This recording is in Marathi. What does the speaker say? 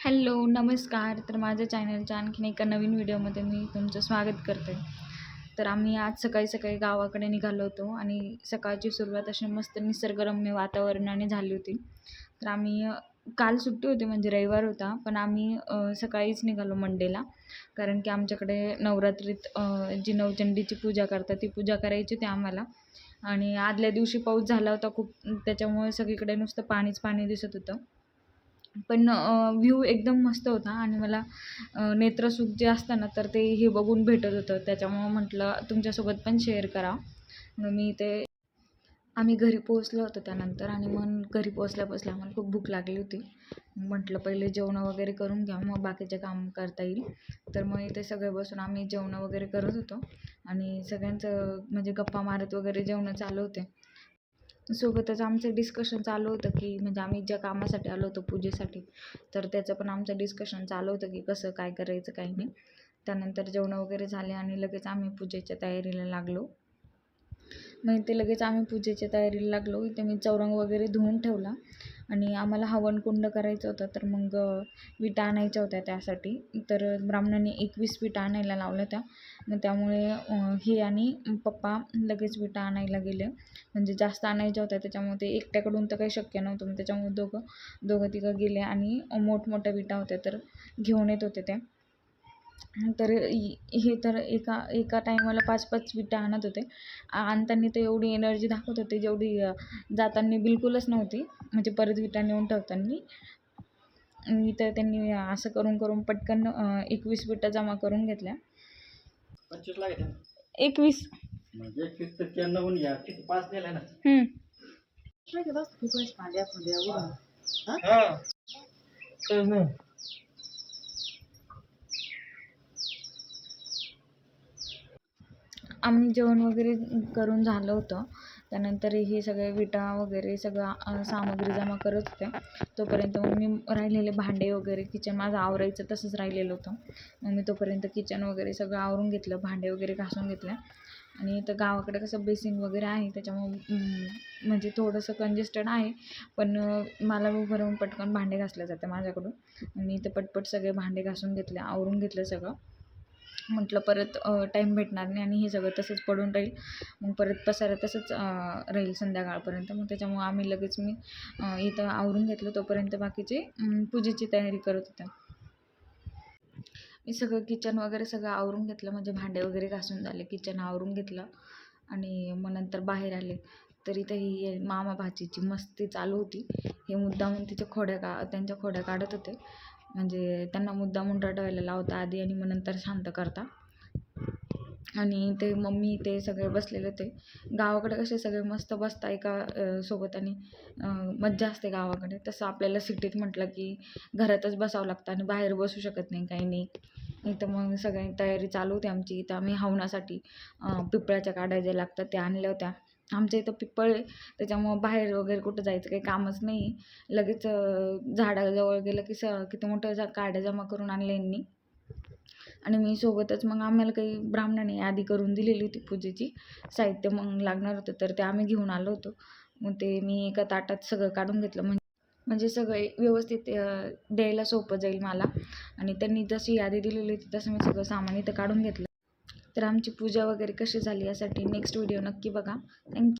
हॅलो नमस्कार. तर माझ्या चॅनलच्या आणखीन एका नवीन व्हिडिओमध्ये मी तुमचं स्वागत करते. तर आम्ही आज सकाळी सकाळी गावाकडे निघालो होतो आणि सकाळची सुरुवात अशी मस्त निसर्गरम्य वातावरणाने झाली होती. तर आम्ही काल सुट्टी होती म्हणजे रविवार होता पण आम्ही सकाळीच निघालो मंडेला. कारण की आमच्याकडे नवरात्रीत जी नवचंडीची पूजा करतात ती पूजा करायची होती आम्हाला. आणि आदल्या दिवशी पाऊस झाला होता खूप त्याच्यामुळे सगळीकडे नुसतं पाणीच पाणी दिसत होतं. पण व्ह्यू एकदम मस्त होता आणि मला नेत्रसुख जे असतं ना तर ते हे बघून भेटत होतं. त्याच्यामुळं म्हटलं तुमच्यासोबत पण शेअर करा. मग मी ते आम्ही घरी पोहोचलो होतो त्यानंतर आणि मग घरी पोहोचल्या पोचल्या आम्हाला खूप भूक लागली होती. म्हटलं पहिले जेवणं वगैरे करून घ्या मग बाकीचे काम करता येईल. तर मग इथे सगळे बसून आम्ही जेवणं वगैरे करत होतो. आणि सगळ्यांचं म्हणजे गप्पा मारत वगैरे जेवणं चालू होते. सोबतच आमचं डिस्कशन चालू होतं की म्हणजे आम्ही ज्या कामासाठी आलो होतो पूजेसाठी तर त्याचं पण आमचं डिस्कशन चालू होतं की कसं काय करायचं काही नाही. त्यानंतर जेवणं वगैरे झाले आणि लगेच आम्ही पूजेच्या तयारीला लागलो. मग ते लगेच आम्ही पूजेच्या तयारीला लागलो. इथे मी चौरंग वगैरे धुवून ठेवला. आणि आम्हाला हवनकुंड करायचं होतं तर मग विटा आणायच्या होत्या त्यासाठी. तर ब्राह्मणाने एकवीस विटा आणायला लावल्या होत्या. मग त्यामुळे हे आणि पप्पा लगेच विटा आणायला गेले. म्हणजे जास्त आणायच्या होत्या त्याच्यामुळे ते एकट्याकडून तर काही शक्य नव्हतं मग त्याच्यामुळे दोघं दोघं तिघं गेले आणि मोठमोठ्या विटा होत्या तर घेऊन येत होते त्या तर हे तर एका एका टायमाला पाच पाच विटा आणत होते. आणताना तर एवढी एनर्जी दाखवत होते जेवढी जाताना बिलकुलच नव्हती. म्हणजे परत विटा नेऊन ठेवताना. तर त्यांनी असं करून करून पटकन एकवीस विटा जमा करून घेतल्या. एकवीस. म्हणजे एकवीस तर त्यांना पण घ्या किती पाच नेला ना हम्म. हा तेच ना आम्ही जेवण वगैरे करून झालं होतं. त्यानंतर हे सगळे विटा वगैरे सगळं सामग्री जमा करत होते. तोपर्यंत मग मी राहिलेले भांडे वगैरे किचन माझं आवरायचं तसंच राहिलेलं होतं. मग मी तोपर्यंत किचन वगैरे सगळं आवरून घेतलं भांडे वगैरे घासून घेतले. आणि इथं गावाकडे कसं बेसिन वगैरे आहे त्याच्यामुळे म्हणजे थोडंसं कंजेस्टेड आहे. पण मला उभं पटकन भांडे घासले जाते माझ्याकडून. मी इथं पटपट सगळे भांडे घासून घेतले आवरून घेतलं सगळं. म्हटलं परत टाईम भेटणार नाही आणि हे सगळं तसंच पडून राहील. मग परत पसारा तसंच राहील संध्याकाळपर्यंत. मग त्याच्यामुळं आम्ही लगेच मी इथं आवरून घेतलं तोपर्यंत बाकीचे पूजेची तयारी करत होते. मी सगळं किचन वगैरे सगळं आवरून घेतलं. म्हणजे भांडे वगैरे घासून झाले. किचन आवरून घेतलं. आणि मग नंतर बाहेर आले. तर इथं ही मामा भाचीची मस्ती चालू होती. हे मुद्दामून तिच्या खोड्या का त्यांच्या खोड्या काढत होते. म्हणजे त्यांना मुद्दामून रडवायला लावता आधी आणि मग नंतर शांत करता. आणि ते मम्मी ते सगळे बसलेले होते. गावाकडे कसे सगळे मस्त बसता एका सोबत आणि मज्जा असते गावाकडे. तसं आपल्याला सिटीत म्हटलं की घरातच बसावं लागतं आणि बाहेर बसू शकत नाही काही नाही. इथं मग सगळ्यांची तयारी चालू होती आमची. इथं आम्ही हवनासाठी अ, पिंपळाच्या काड्या ज्या लागतात त्या आणल्या होत्या. आमच्या इथं पिपळ आहे त्याच्यामुळं बाहेर वगैरे कुठं जायचं काही कामच नाही. लगेच झाडाजवळ गेलं की स किती मोठं जा काड्या जमा करून आणल्या यांनी. आणि मी सोबतच मग आम्हाला काही ब्राह्मणाने यादी करून दिलेली होती पूजेची. साहित्य मग लागणार होतं तर ते आम्ही घेऊन आलो होतो. मग ते मी एका ताटात सगळं काढून घेतलं. म्हणजे म्हणजे सगळे व्यवस्थित द्यायला सोपं जाईल मला. आणि त्यांनी जशी यादी दिलेली होती तसं मी सगळं सामान इथं काढून घेतलं. तर आमची पूजा वगैरे कशी झाली यासाठी नेक्स्ट व्हिडिओ नक्की बघा. थँक्यू